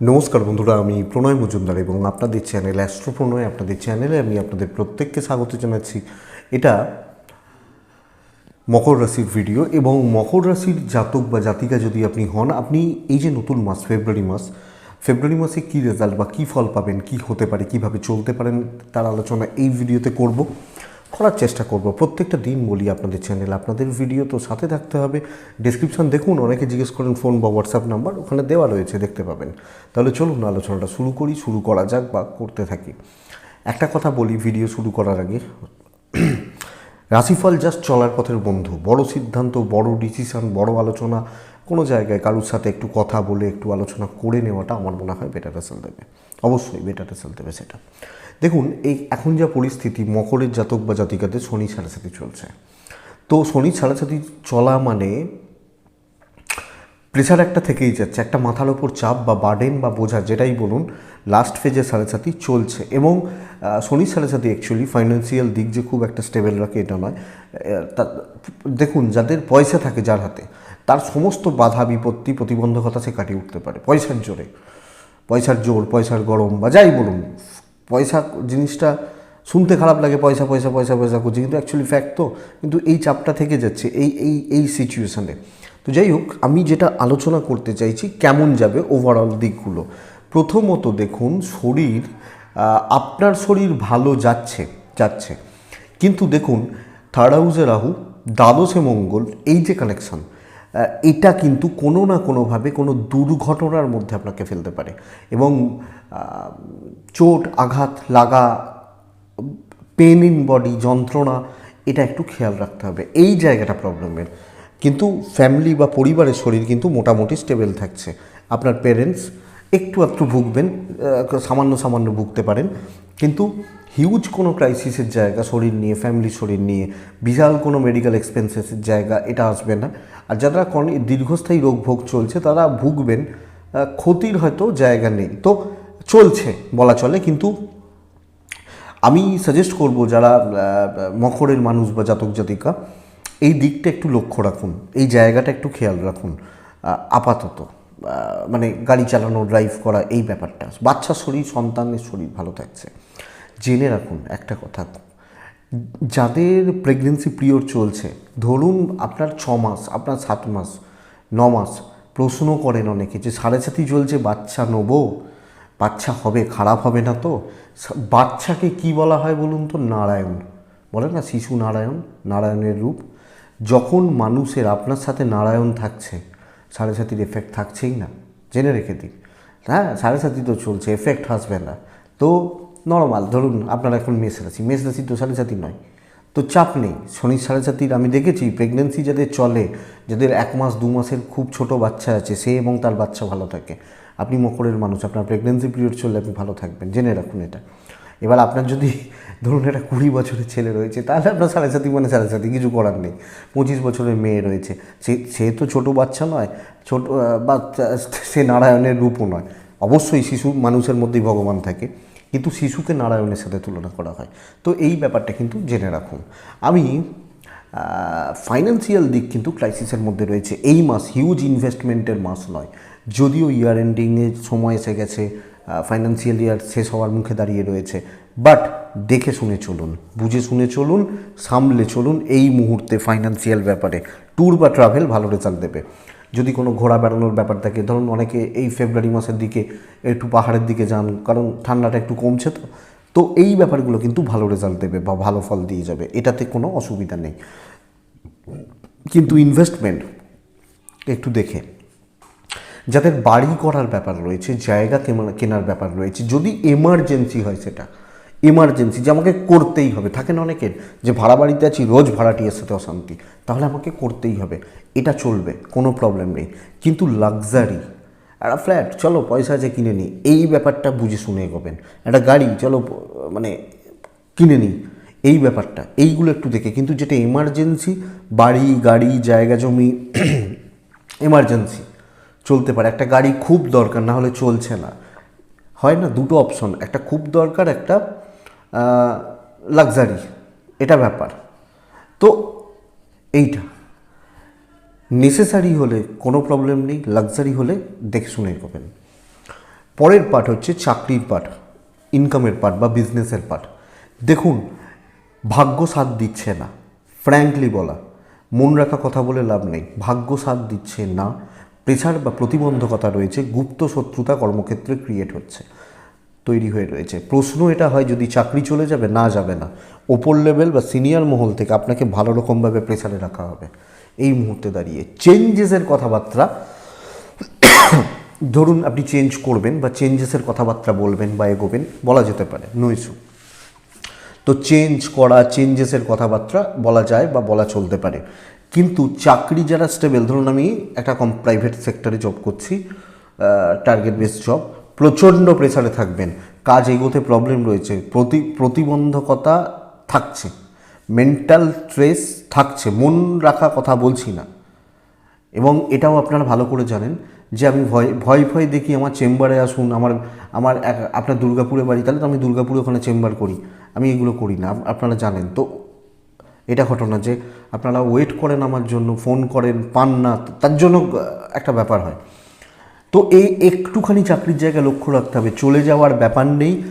নমস্কার বন্ধুরা, আমি প্রণয় মজুমদার এবং আপনাদের চ্যানেল অ্যাস্ট্রো প্রণয় আপনাদের চ্যানেলে আমি আপনাদের প্রত্যেককে স্বাগত জানাচ্ছি। এটা মকর রাশির ভিডিও এবং মকর রাশির জাতক বা জাতিকা যদি আপনি হন, আপনি এই যে নতুন মাস ফেব্রুয়ারি মাস ফেব্রুয়ারি মাসে কী রেজাল্ট বা কী ফল পাবেন, কী হতে পারে, কীভাবে চলতে পারেন, তার আলোচনা এই ভিডিওতে করব। করার চেষ্টা করব। প্রত্যেকটা দিন বলি আপনাদের চ্যানেল আপনাদের ভিডিও তো সাথে থাকতে হবে। ডিসক্রিপশন দেখুন, অনেকে জিজ্ঞেস করেন ফোন বা হোয়াটসঅ্যাপ নাম্বার ওখানে দেওয়া রয়েছে, দেখতে পাবেন। তাহলে চলুন আলোচনাটা শুরু করি, শুরু করা যাক বা করতে থাকি। একটা কথা বলি ভিডিও শুরু করার আগে। রাশিফল জাস্ট চলার পথের বন্ধু। বড় সিদ্ধান্ত, বড় ডিসিশন বড় আলোচনা। কোনো জায়গায় কারুর সাথে একটু কথা বলে, একটু আলোচনা করে নেওয়াটা আমার মনে হয় বেটার রেজাল্ট দেবে। অবশ্যই বেটার রেজাল্ট দেবে সেটা। দেখুন, এই এখন যা পরিস্থিতি, মকরের জাতক বা জাতিকাদের শনি সাড়ে চলছে। তো শনি সাড়ে চলা মানে প্রেশার একটা থেকেই যাচ্ছে, একটা মাথার ওপর চাপ বা বার্ডেন বা বোঝা, যেটাই বলুন লাস্ট ফেজে সাড়ে চলছে। এবং শনি সাড়ে সাথী অ্যাকচুয়ালি ফাইন্যান্সিয়াল দিক যে খুব একটা স্টেবল রাখে, এটা নয়। দেখুন, যাদের পয়সা থাকে যার হাতে, তার সমস্ত বাধা, বিপত্তি, প্রতিবন্ধকতা সে কাটিয়ে উঠতে পারে, পয়সার জোরে। পয়সার জোর, পয়সার গরম বা যাই বলুন পয়সা জিনিসটা শুনতে খারাপ লাগে, পয়সা পয়সা পয়সা পয়সা করছে কিন্তু অ্যাকচুয়ালি ফ্যাক্ট তো, কিন্তু এই চাপটা থেকে যাচ্ছে, এই এই এই সিচুয়েশানে তো যাই হোক, আমি যেটা আলোচনা করতে চাইছি, কেমন যাবে ওভারঅল দিকগুলো? প্রথমত দেখুন, শরীর আপনার শরীর ভালো যাচ্ছে যাচ্ছে। কিন্তু দেখুন থার্ড হাউসে রাহু, দ্বাদশে মঙ্গল, এই যে কানেকশন এটা কিন্তু কোনো না কোনোভাবে কোনো দুর্ঘটনার মধ্যে আপনাকে ফেলতে পারে। এবং চোট, আঘাত লাগা পেন ইন বডি যন্ত্রণা, এটা একটু খেয়াল রাখতে হবে। এই জায়গাটা প্রবলেমের কিন্তু ফ্যামিলি বা পরিবারের শরীর কিন্তু মোটামুটি স্টেবল থাকছে। আপনার পেরেন্টস একটু একটু ভুগবেন সামান্য সামান্য ভুগতে পারেন। কিন্তু হিউজ কোনো ক্রাইসিসের জায়গা, শরীর নিয়ে ফ্যামিলি শরীর নিয়ে, বিশাল কোনো মেডিকেল এক্সপেন্সেসের জায়গা এটা আসবে না। আর যারা দীর্ঘস্থায়ী রোগ ভোগ চলছে, তারা ভুগবেন ক্ষতির হয়তো জায়গা নেই। তো চলছে বলা চলে, কিন্তু আমি সাজেস্ট করব যারা মকরের মানুষ বা জাতক জাতিকা, এই দিকটা একটু লক্ষ্য রাখুন। এই জায়গাটা একটু খেয়াল রাখুন। আপাতত মানে গাড়ি চালানো ড্রাইভ করা, এই ব্যাপারটা। বাচ্চার শরীর, সন্তানের শরীর ভালো থাকছে। জেনে রাখুন একটা কথা। যাদের প্রেগনেন্সি পিরিয়ড চলছে, ধরুন আপনার ছ মাস, আপনার সাত মাস, ন মাস, প্রশ্ন করেন অনেকে যে সাড়ে সাথী চলছে, বাচ্চা নেব? বাচ্চা হবে, খারাপ হবে না তো? বাচ্চাকে কি বলা হয় বলুন তো? নারায়ণ। বলে না, শিশু নারায়ণ, নারায়ণের রূপ। যখন মানুষের আপনার সাথে নারায়ণ থাকছে সাড়ে সাথীর এফেক্ট থাকছেই না। জেনে রেখে দিন। হ্যাঁ সাড়ে সাথী তো চলছে এফেক্ট আসবে না। তো নর্মাল, ধরুন আপনার এখন মেষ রাশি মেষ রাশি তো সাড়ে সাথী নয়। তো চাপ নেই, শনি সাড়ে সাতির আমি দেখেছি প্রেগনেন্সি যাদের চলে, যাদের এক মাস, দু মাসের খুব ছোট বাচ্চা আছে, সে এবং তার বাচ্চা ভালো থাকে। আপনি মকরের মানুষ, আপনার প্রেগনেন্সি পিরিয়ড চললে আপনি ভালো থাকবেন, জেনে রাখুন এটা। এবার আপনার যদি, ধরুন একটা কুড়ি বছরের ছেলে রয়েছে, তাহলে আপনার সাড়ে সাথী মানে সাড়ে সাথী কিছু করার নেই। পঁচিশ বছরের মেয়ে রয়েছে, সে সে তো ছোটো বাচ্চা নয়, ছোট বা সে নারায়ণের রূপও নয়। অবশ্যই শিশু মানুষের মধ্যেই ভগবান থাকে। কিন্তু শিশুকে নারায়ণের সাথে তুলনা করা হয়। তো এই ব্যাপারটা কিন্তু জেনে রাখুন। আমি ফাইন্যান্সিয়াল দিক কিন্তু ক্রাইসিসের মধ্যে রয়েছে। এই মাস হিউজ ইনভেস্টমেন্টের মাস নয়। যদিও ইয়ার এন্ডিংয়ের সময় এসে গেছে ফাইন্যান্সিয়াল ইয়ার শেষ হওয়ার মুখে দাঁড়িয়ে রয়েছে। বাট দেখে শুনে চলুন, বুঝে শুনে চলুন, সামলে চলুন এই মুহূর্তে ফাইন্যান্সিয়াল ব্যাপারে। ট্যুর বা ট্রাভেল ভালো রেজাল্ট দেবে। যদি কোনো ঘোরা বেড়ানোর ব্যাপার থাকে, ধরুন অনেকে এই ফেব্রুয়ারি মাসের দিকে একটু পাহাড়ের দিকে যান, কারণ ঠান্ডাটা একটু কমছে তো। তো এই ব্যাপারগুলো কিন্তু ভালো রেজাল্ট দেবে বা ভালো ফল দিয়ে যাবে, এটাতে কোনো অসুবিধা নেই। কিন্তু ইনভেস্টমেন্ট একটু দেখে। যাদের বাড়ি করার ব্যাপার রয়েছে, জায়গা কেনা- কেনার ব্যাপার রয়েছে, যদি এমার্জেন্সি হয় সেটা এমার্জেন্সি যে আমাকে করতেই হবে, থাকে না অনেকের, যে ভাড়া বাড়িতে আছি, রোজ ভাড়াটিয়ার সাথে অশান্তি। তাহলে আমাকে করতেই হবে। এটা চলবে, কোনো প্রবলেম নেই। কিন্তু লাক্সারি একটা ফ্ল্যাট চলো পয়সা আছে কিনে নিই। এই ব্যাপারটা বুঝে শুনে এগোবেন। একটা গাড়ি, চলো মানে কিনে নিই। এই ব্যাপারটা, এইগুলো একটু দেখে। কিন্তু যেটা এমার্জেন্সি বাড়ি, গাড়ি, জায়গা, জমি এমার্জেন্সি চলতে পারে। একটা গাড়ি খুব দরকার, না হলে চলছে না। হয় না, দুটো অপশন একটা খুব দরকার, একটা লাক্সারি এটা ব্যাপার। তো এইটা। নেসেসারি হলে কোনো প্রবলেম নেই লাক্সারি হলে দেখে শুনে এগোবেন পরের পার্ট হচ্ছে চাকরির পার্ট ইনকামের পার্ট বা বিজনেসের পার্ট দেখুন, ভাগ্য সাথ দিচ্ছে না ফ্র্যাঙ্কলি বলা। মন রাখা কথা বলে লাভ নেই, ভাগ্য সাথ দিচ্ছে না প্রেশার বা প্রতিবন্ধকতা রয়েছে, গুপ্ত শত্রুতা কর্মক্ষেত্রে ক্রিয়েট হচ্ছে, তৈরি হয়ে রয়েছে। প্রশ্ন এটা হয়, যদি চাকরি চলে যাবে, না যাবে না। ওপর লেভেল বা সিনিয়র মহল থেকে আপনাকে ভালো রকমভাবে প্রেসারে রাখা হবে। এই মুহূর্তে দাঁড়িয়ে। চেঞ্জেসের কথাবার্তা, ধরুন আপনি চেঞ্জ করবেন বা চেঞ্জেসের কথাবার্তা বলবেন বা এগোবেন, বলা যেতে পারে, নো ইস্যু। তো চেঞ্জ করা, চেঞ্জেসের কথাবার্তা বলা যায় বা বলা চলতে পারে। কিন্তু চাকরি যারা স্টেবল, ধরুন আমি একটা কম প্রাইভেট সেক্টরে জব করছি টার্গেট বেস জব প্রচণ্ড প্রেসারে থাকবেন। কাজ এগোতে প্রবলেম রয়েছে। প্রতি, প্রতিবন্ধকতা থাকছে। মেন্টাল স্ট্রেস থাকছে। মন রাখা কথা বলছি না। এবং এটাও আপনারা ভালো করে জানেন যে আমি ভয় ভয় ভয় দেখি আমার চেম্বারে আসুন, আমার আমার আপনার দুর্গাপুরে বাড়ি, তাহলে তো আমি দুর্গাপুরে ওখানে চেম্বার করি। আমি এগুলো করি না আপনারা জানেন। তো এটা ঘটনা যে আপনারা ওয়েট করেন আমার জন্য ফোন করেন, পান না, তার জন্য একটা ব্যাপার হয়। তো এই একটুখানি চাকরির জায়গায় লক্ষ্য রাখতে হবে। চলে যাওয়ার ব্যাপার নেই।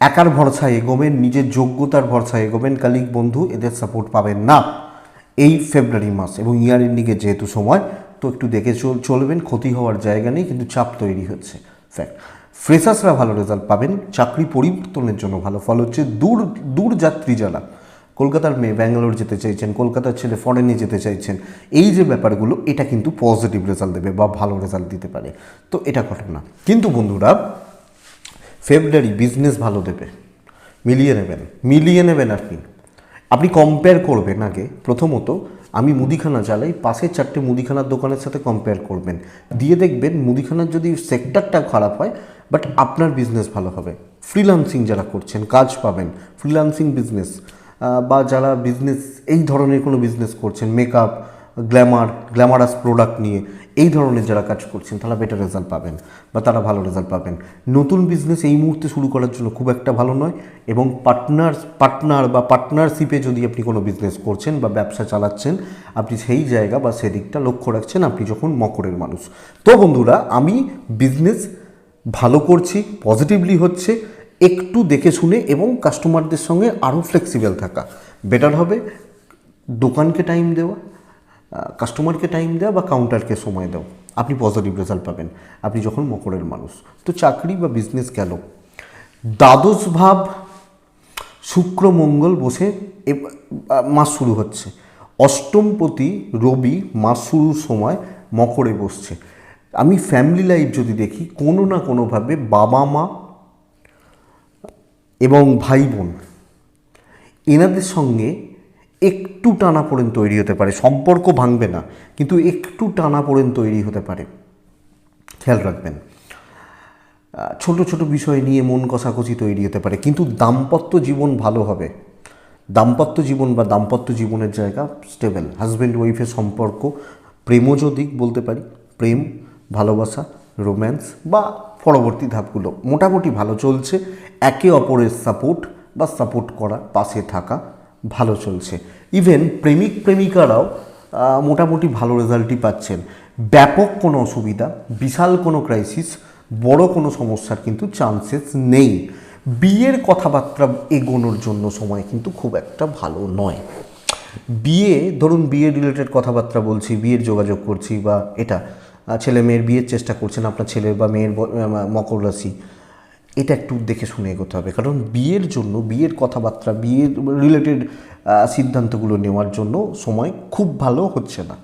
একার ভরসায় এগোবেন, নিজের যোগ্যতার ভরসায় এগোবেন কালিক বন্ধু, এদের সাপোর্ট পাবেন না। এই ফেব্রুয়ারি মাস এবং ইয়ার এন্ডিংয়ে যেহেতু সময়, তো একটু দেখে চল চলবেন, ক্ষতি হওয়ার জায়গা নেই, কিন্তু চাপ তৈরি হচ্ছে। ফ্যাক্ট ফ্রেশার্সরা ভালো রেজাল্ট পাবেন, চাকরি পরিবর্তনের জন্য ভালো ফল হচ্ছে দূর দূর যাত্রী যারা। কলকাতার মেয়ে ব্যাঙ্গালোর যেতে চাইছেন, কলকাতার ছেলে ফরেনে যেতে চাইছেন, এই যে ব্যাপারগুলো, এটা কিন্তু পজিটিভ রেজাল্ট দেবে বা ভালো রেজাল্ট দিতে পারে। তো এটা ঘটনা। কিন্তু বন্ধুরা ফেব্রুয়ারি বিজনেস ভালো দেবে। মিলিয়ে নেবেন। মিলিয়ে নেবেন আর কি। আপনি কম্পেয়ার করবেন আগে। প্রথমত, আমি মুদিখানা চালাই পাশের চারটে মুদিখানার দোকানের সাথে কম্পেয়ার করবেন। দিয়ে দেখবেন মুদিখানার যদি সেক্টরটা খারাপ হয় বাট আপনার বিজনেস ভালো হবে। ফ্রিলান্সিং যারা করছেন, কাজ পাবেন। ফ্রিলান্সিং বিজনেস বা যারা বিজনেস এই ধরনের কোনো বিজনেস করছেন মেকআপ গ্ল্যামার গ্ল্যামারাস প্রোডাক্ট নিয়ে এই ধরনের যারা কাজ করছেন, তারা বেটার রেজাল্ট পাবেন বা তারা ভালো রেজাল্ট পাবেন। নতুন বিজনেস এই মুহূর্তে শুরু করার জন্য খুব একটা ভালো নয় এবং পার্টনার পার্টনার বা পার্টনারশিপে যদি আপনি কোনো বিজনেস করছেন বা ব্যবসা চালাচ্ছেন, আপনি সেই জায়গা বা সেদিকটা লক্ষ্য রাখছেন, আপনি যখন মকরের মানুষ। তো বন্ধুরা, আমি বিজনেস ভালো করছি পজিটিভলি হচ্ছে, একটু দেখে শুনে এবং কাস্টমারদের সঙ্গে আরও ফ্লেক্সিবল থাকা। বেটার হবে, দোকানকে টাইম দেওয়া কাস্টমারকে টাইম দেওয়া বা কাউন্টারকে সময় দেওয়া আপনি পজিটিভ রেজাল্ট পাবেন। আপনি যখন মকরের মানুষ। তো চাকরি বা বিজনেস গেল। দ্বাদশ ভাব, শুক্র, মঙ্গল বসে মাস শুরু হচ্ছে। অষ্টমপতি রবি মাস শুরুর সময় মকরে বসছে। আমি ফ্যামিলি লাইফ যদি দেখি, কোনো না কোনোভাবে বাবা মা এবং ভাই বোন, এনাদের সঙ্গে একটু টানা পড়েন তৈরি হতে পারে, সম্পর্ক ভাঙবে না, কিন্তু একটু টানা পড়েন তৈরি হতে পারে। খেয়াল রাখবেন। ছোট ছোট বিষয় নিয়ে মন কষাকষি তৈরি হতে পারে, কিন্তু দাম্পত্য জীবন ভালো হবে। দাম্পত্য জীবন বা দাম্পত্য জীবনের জায়গা স্টেবল হাজব্যান্ড ওয়াইফের সম্পর্ক প্রেমজ দিক বলতে পারি, প্রেম, ভালোবাসা রোম্যান্স বা পরবর্তী ধাপগুলো মোটামুটি ভালো চলছে, একে অপরের সাপোর্ট বা সাপোর্ট করা, পাশে থাকা ভালো চলছে। ইভেন প্রেমিক প্রেমিকারাও মোটামুটি ভালো রেজাল্টই পাচ্ছেন। ব্যাপক কোনো অসুবিধা, বিশাল কোনো ক্রাইসিস বড় কোনো সমস্যার কিন্তু চান্সেস নেই। বিয়ের কথাবার্তা এগোনোর জন্য সময় কিন্তু খুব একটা ভালো নয়। বিয়ে, ধরুন বিয়ে রিলেটেড কথাবার্তা বলছি, বিয়ের যোগাযোগ করছি বা এটা ছেলে মেয়ের বিয়ের চেষ্টা করছেন আপনার ছেলে বা মেয়ের মকর রাশি। এটা একটু দেখে শুনে এগোতে হবে। কারণ বিয়ের জন্য, বিয়ের কথাবার্তা, বিয়ের রিলেটেড সিদ্ধান্তগুলো নেওয়ার জন্য সময় খুব ভালো হচ্ছে না।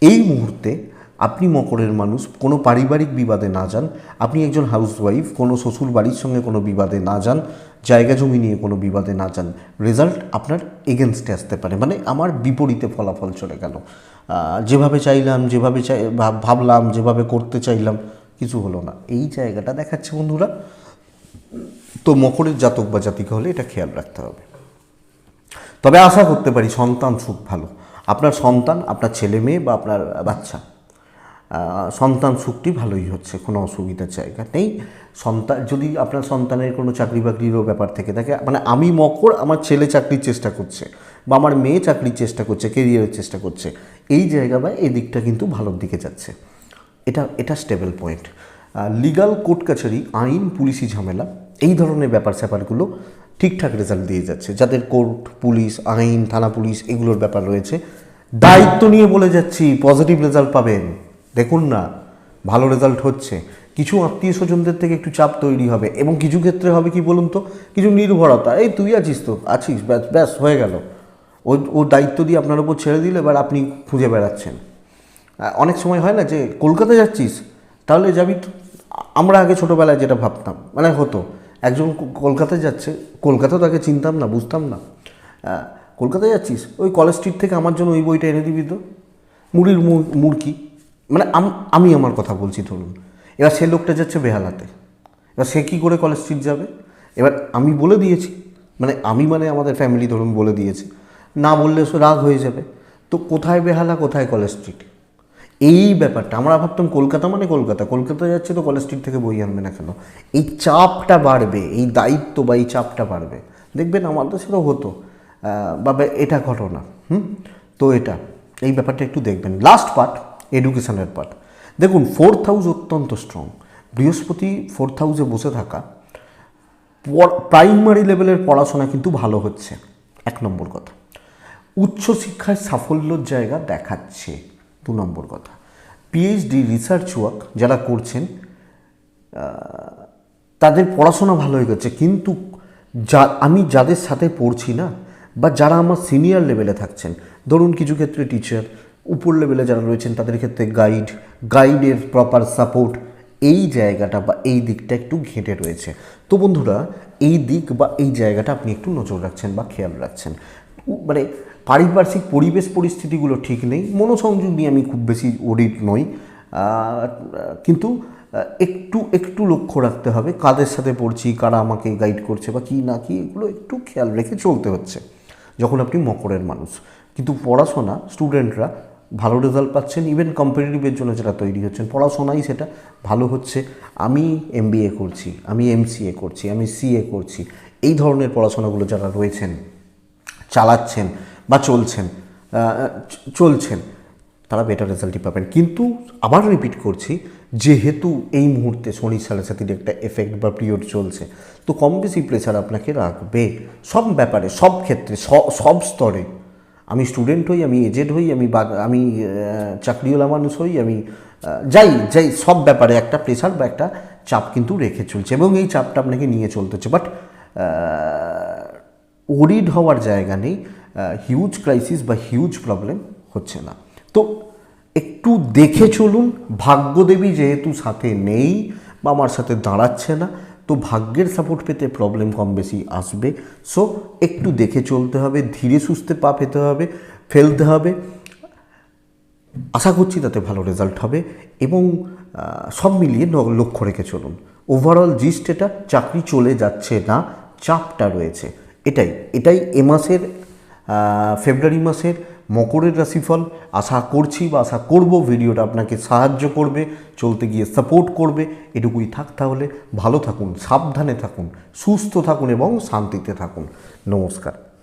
এই মুহূর্তে আপনি মকরের মানুষ, কোনো পারিবারিক বিবাদে না যান। আপনি একজন হাউসওয়াইফ কোনো শ্বশুর বাড়ির সঙ্গে কোনো বিবাদে না যান। জায়গা জমি নিয়ে কোনো বিবাদে না যান। রেজাল্ট আপনার এগেনস্টে আসতে পারে। মানে আমার বিপরীতে ফলাফল চলে গেল। যেভাবে চাইলাম, যেভাবে চাই, ভাব- ভাবলাম, যেভাবে করতে চাইলাম, কিছু হলো না। এই জায়গাটা দেখাচ্ছে বন্ধুরা। তো মকরের জাতক বা জাতিকা হলে এটা খেয়াল রাখতে হবে। তবে আশা করতে পারি সন্তান সুখ ভালো। আপনার সন্তান, আপনার ছেলে মেয়ে বা আপনার বাচ্চা সন্তান সুখটি ভালোই হচ্ছে, কোনো অসুবিধার জায়গা নেই। সন্তান, যদি আপনার সন্তানের কোনো চাকরি বাকরিরও ব্যাপার থেকে থাকে মানে আমি মকর, আমার ছেলে চাকরির চেষ্টা করছে বা আমার মেয়ে চাকরির চেষ্টা করছে কেরিয়ারের চেষ্টা করছে, এই জায়গা বা এই দিকটা কিন্তু ভালোর দিকে যাচ্ছে। এটা এটা স্টেবল পয়েন্ট লিগাল কোর্ট কাছারি, আইন, পুলিশি ঝামেলা এই ধরনের ব্যাপার স্যাপারগুলো ঠিকঠাক রেজাল্ট দিয়ে যাচ্ছে। যাদের কোর্ট পুলিশ আইন, থানা পুলিশ এগুলোর ব্যাপার রয়েছে। দায়িত্ব নিয়ে বলে যাচ্ছি পজিটিভ রেজাল্ট পাবেন। দেখুন না, ভালো রেজাল্ট হচ্ছে। কিছু আত্মীয় স্বজনদের থেকে একটু চাপ তৈরি হবে এবং কিছু ক্ষেত্রে হবে কি বলুন তো? কিছু নির্ভরতা। এই তুই আছিস তো? আছিস, ব্যাস ব্যাস, হয়ে গেল। ও ও দায়িত্ব দিয়ে আপনার উপর ছেড়ে দিলে, এবার আপনি খুঁজে বেড়াচ্ছেন। অনেক সময় হয় না যে, কলকাতা যাচ্ছিস? তাহলে যাবি আমরা আগে ছোটোবেলায় যেটা ভাবতাম মানে হতো একজন কলকাতায় যাচ্ছে কলকাতা তো আগে চিনতাম না, বুঝতাম না। কলকাতায় যাচ্ছিস? ওই কলেজ স্ট্রিট থেকে আমার জন্য ওই বইটা এনে দিবি তো। মুড়ির মুড়কি। মানে আমি আমার কথা বলছি, ধরুন। এবার সে লোকটা যাচ্ছে বেহালাতে। এবার সে কী করে কলেজ স্ট্রিট যাবে? এবার আমি বলে দিয়েছি। মানে আমি মানে আমাদের ফ্যামিলি ধরুন বলে দিয়েছি। না বললে সে রাগ হয়ে যাবে। তো কোথায় বেহালা, কোথায় কলেজ স্ট্রিট এই ব্যাপারটা, আমরা ভাবতাম কলকাতা মানে কলকাতা কলকাতা যাচ্ছে তো কলেজ স্ট্রিট থেকে বই আনবে না কেন? এই চাপটা বাড়বে, এই দায়িত্ব বা এই চাপটা বাড়বে। দেখবেন আমাদের সাথেও হতো বা এটা ঘটনা, হুম? তো এটা, এই ব্যাপারটা একটু দেখবেন। লাস্ট পার্ট এডুকেশনের পার্ট দেখুন ফোর্থ হাউস অত্যন্ত স্ট্রং বৃহস্পতি ফোর্থ হাউসে বসে থাকা প্রাইমারি লেভেলের পড়াশোনা কিন্তু ভালো হচ্ছে। এক নম্বর কথা, উচ্চশিক্ষায় সাফল্যর জায়গা দেখাচ্ছে। দু নম্বর কথা। পিএইচডি রিসার্চ ওয়ার্ক যারা করছেন তাদের পড়াশোনা ভালো হয়ে গেছে, কিন্তু যা, আমি যাদের সাথে পড়ছি না, বা যারা আমার সিনিয়র লেভেলে থাকছেন, ধরুন কিছু ক্ষেত্রে টিচার উপর লেভেলে যারা রয়েছেন, তাদের ক্ষেত্রে গাইড গাইডের প্রপার সাপোর্ট এই জায়গাটা বা এই দিকটা একটু ঘেঁটে রয়েছে। তো বন্ধুরা, এই দিক বা এই জায়গাটা আপনি একটু নজর রাখছেন বা খেয়াল রাখছেন। মানে পারিপার্শ্বিক পরিবেশ পরিস্থিতিগুলো ঠিক নেই, মনোসংযোগ নিয়ে আমি খুব বেশি অডিট নই। কিন্তু একটু একটু লক্ষ্য রাখতে হবে, কাদের সাথে পড়ছি, কারা আমাকে গাইড করছে বা কী না কি, এগুলো একটু খেয়াল রেখে চলতে হচ্ছে, যখন আপনি মকরের মানুষ। কিন্তু পড়াশোনা স্টুডেন্টরা ভালো রেজাল্ট পাচ্ছেন ইভেন কম্পিটিটিভের জন্য যারা তৈরি হচ্ছেন, পড়াশোনাই সেটা ভালো হচ্ছে। আমি এমবিএ করছি, আমি এমসিএ করছি, আমি সিএ করছি, এই ধরনের পড়াশোনাগুলো যারা রয়েছেন, চালাচ্ছেন বা চলছেন চলছেন, তারা বেটার রেজাল্টই পাবেন। কিন্তু আবার রিপিট করছি, যেহেতু এই মুহূর্তে শনি সাড়ে একটা এফেক্ট বা পিরিয়ড চলছে, তো কম বেশি প্রেশার আপনাকে রাখবে সব ব্যাপারে, সব ক্ষেত্রে সব স্তরে। আমি স্টুডেন্ট হই, আমি এজেড হই, আমি আমি চাকরিওয়ালা মানুষ হই, আমি যাই যাই, সব ব্যাপারে একটা প্রেশার বা একটা চাপ কিন্তু রেখে চলছে এবং এই চাপটা আপনাকে নিয়ে চলতে হচ্ছে বাট ওরিড হওয়ার জায়গা নেই। হিউজ ক্রাইসিস বা হিউজ প্রবলেম হচ্ছে না। তো একটু দেখে চলুন, ভাগ্যদেবী যেহেতু সাথে নেই বা আমার সাথে দাঁড়াচ্ছে না, তো ভাগ্যের সাপোর্ট পেতে প্রবলেম কম বেশি আসবে। সো একটু দেখে চলতে হবে, ধীরে সুস্থে পা পেতে হবে, ফেলতে হবে। আশা করছি তাতে ভালো রেজাল্ট হবে এবং সব মিলিয়ে লক্ষ্য রেখে চলুন। ওভারঅল জিস্ট এটা, চাকরি চলে যাচ্ছে না, চাপটা রয়েছে। এটাই এটাই এ মাসের ফেব্রুয়ারি মাসের মকরের রাশিফল। আশা করছি বা আশা করব ভিডিওটা আপনাকে সাহায্য করবে, চলতে গিয়ে সাপোর্ট করবে। এটুকুই থাক তাহলে। ভালো থাকুন, সাবধানে থাকুন, সুস্থ থাকুন এবং শান্তিতে থাকুন। নমস্কার।